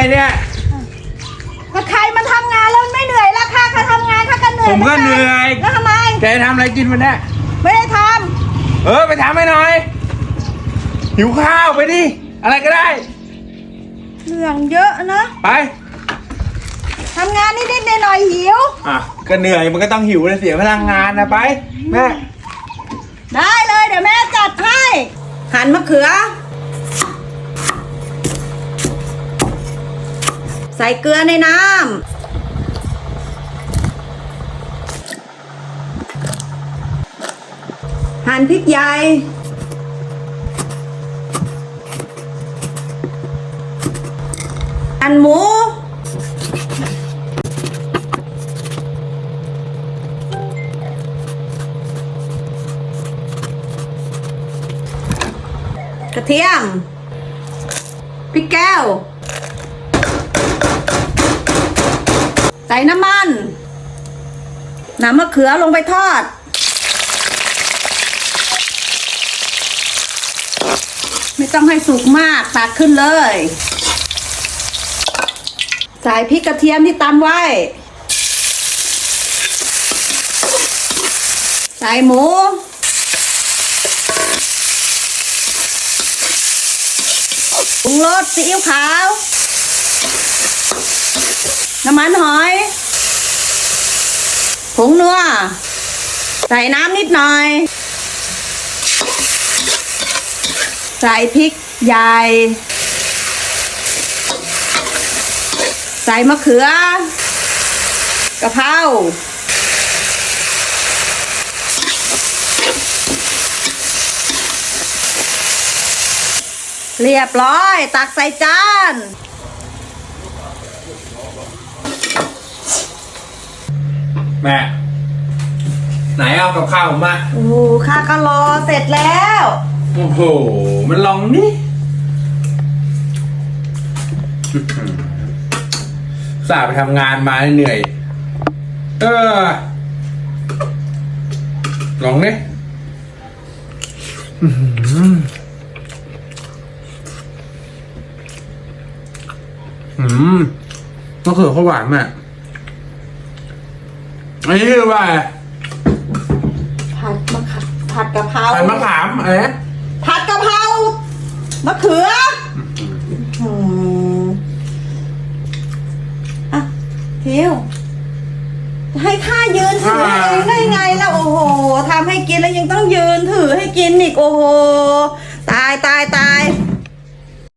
อยเนี่ย ก็ใครมันทำงานแล้วมันไม่เหนื่อยล่ะค่ะค่ะทำงานค่าก็เหนื่อยผมก็เหนื่อย แล้วทำไม แกทำอะไรกินวันเนี้ยไม่ได้ทำเออไปทำให้หน่อย หิวข้าวไปดิ อะไรก็ได้เหรื่องเยอะนะไป ทำงานนิดๆหน่อยๆหิว อะ ก็เหนื่อยมันก็ต้องหิวเลยเสียพลังงานนะไป แม่ ได้เลยเดี๋ยวแม่จัดให้ หั่นมะเขือ ใส่เกลือในน้ำหั่นพริกใหญ่หั่นหมูกระเทียมพริกแก้ว ใส่น้ำมันน้ำมะเขือลงไปทอด ไม่ต้องให้สุกมากตักขึ้นเลย ใส่พริกกระเทียมที่ตำไว้ ใส่หมูปรุงรสซีอิ๊วขาว น้ำมันหอยผงนัวใส่น้ำนิดหน่อย ใส่พริกใหญ่ ใส่มะเขือกะเพราเรียบร้อย ตักใส่จาน แม่ ไหนเอากับข้าวผมมาโอ้โหข้าก็รอเสร็จแล้ว โอ้โห มันลองนี่สาไปทำงานมาเหนื่อย เออ ลองนี่อื้อหืออืมมะเขือข้าวหวานแม่ อันนี้คือว่าผัดมะขามผัดกะเพราผัดมะขามอะไรนะผัดกะเพรามะเขืออืมอะทิวจะให้ข้ายืนถือให้เองได้ไงล่ะโอ้โหทำให้กินแล้วยังต้องยืนถือให้กินอีกโอ้โห